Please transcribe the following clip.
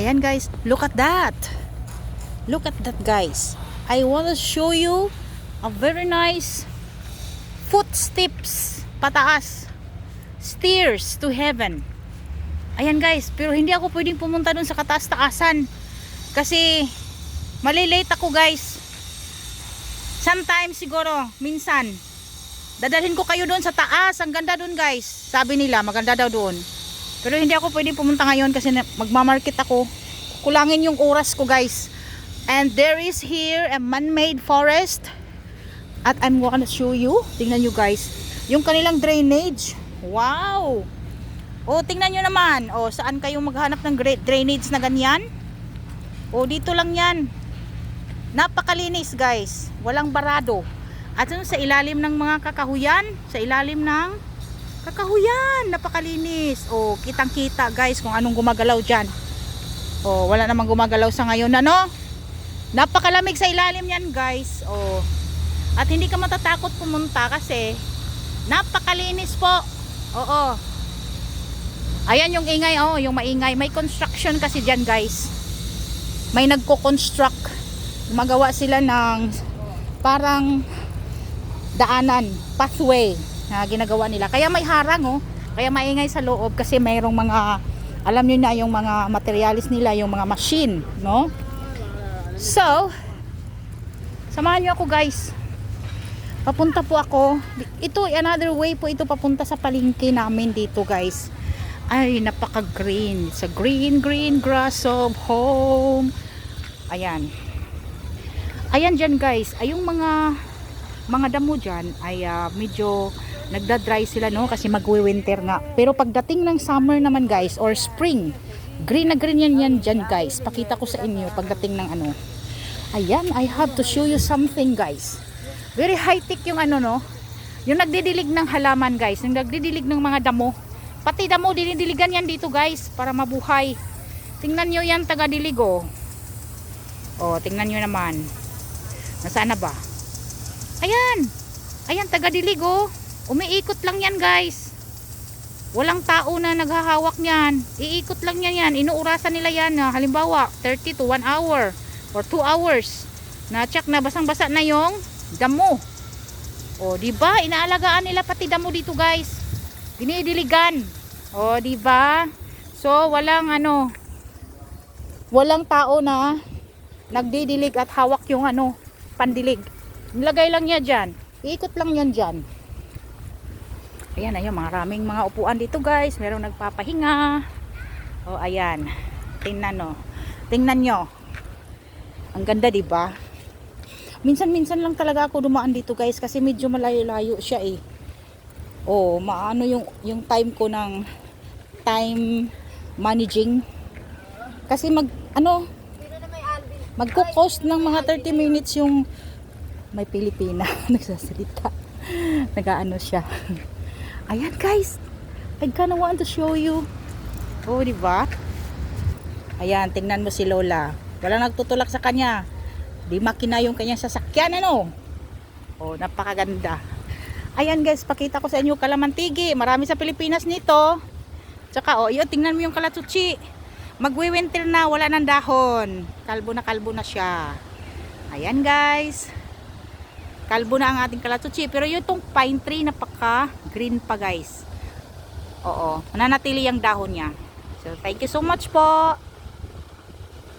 Ayan guys, look at that. Look at that guys. I want to show you a very nice footsteps pataas. Stairs to heaven. Ayan guys, pero hindi ako pwedeng pumunta dun sa kataas-taasan. Kasi malilate ako guys. Sometimes siguro, minsan, dadalhin ko kayo doon sa taas. Ang ganda doon guys. Sabi nila, maganda daw doon. Pero hindi ako pwedeng pumunta ngayon kasi magmamarket ako. Kulangin yung oras ko guys. And there is here a man-made forest. At I'm gonna show you. Tingnan nyo guys. Yung kanilang drainage. Wow! O, tingnan nyo naman. O, saan kayo maghanap ng drainage na ganyan? O, dito lang yan. Napakalinis guys. Walang barado. At sa ilalim ng mga kakahuyan. Sa ilalim ng kakahuyan. Napakalinis. O, kitang kita guys kung anong gumagalaw dyan. O, wala namang gumagalaw sa ngayon. Ano? Napakalamig sa ilalim yan guys. O, at hindi ka matatakot pumunta kasi napakalinis po. Oo. Ayan yung ingay, oh, yung maingay. May construction kasi dyan, guys. May nagko-construct. Gumagawa sila ng parang daanan, pathway na ginagawa nila. Kaya may harang, oh. Kaya maingay sa loob kasi mayroong mga alam niyo na yung mga materialis nila, yung mga machine, no? So, samahan niyo ako, guys. Papunta po ako. Ito, another way po ito papunta sa palengke namin dito, guys. Ay, napaka-green. It's a green, green grass of home. Ayan. Ayan dyan, guys. Ay, yung mga mga damo dyan ay ah, medyo nagda-dry sila, no? Kasi magwi-winter nga. Pero pagdating ng summer naman, guys, or spring, green na green yan yan dyan, guys. Pakita ko sa inyo pagdating ng ano. Ayan, I have to show you something, guys. Very high-tech yung ano, no? Yung nagdidilig ng halaman, guys. Yung nagdidilig ng mga damo. Pati damo, dinidiligan yan dito, guys. Para mabuhay. Tingnan nyo yan, taga-dilig, oh. Oh, tingnan nyo naman. Nasaan na ba? Ayan. Ayan, taga-dilig, oh. Umiikot lang yan, guys. Walang tao na naghahawak niyan. Iikot lang yan yan. Inuurasan nila yan. ah. Halimbawa, 30 to 1 hour or 2 hours. Na-check na basang-basa na yung damo. O, di ba? Inaalagaan nila pati damo dito, guys. Dinidiligan. O, di ba? So, walang ano, walang tao na nagdidilig at hawak yung ano, pandilig. Nilagay lang niya dyan. Iikot lang yan dyan. Ayan, ayan, maraming mga upuan dito, guys. Merong nagpapahinga. O, ayan. Tingnan, no. Tingnan nyo. Ang ganda, di ba? Minsan-minsan lang talaga ako dumaan dito guys kasi medyo malayo-layo siya eh. Oh, maano yung yung time ko ng time managing. Kasi mag ano magko-cost ng mga 30 minutes yung may Pilipina nagsasalita. Nagaano siya. Ayan guys. I kinda want to show you. Oh, di ba? Ayan, tingnan mo si Lola. Wala nagtutulak sa kanya. Di makina yung kanyang sasakyan ano. Oh, napakaganda. Ayan guys, pakita ko sa inyo kalamantigi. Marami sa Pilipinas nito. Tsaka oh, yun, tingnan mo yung kalatsuchi. Magwi-winter na, wala ng dahon. Kalbo na kalbo na siya. Ayan guys. Kalbo na ang ating kalatsuchi. Pero yung itong pine tree, napaka green pa guys. Oo, mananatili yung dahon niya. So, thank you so much po.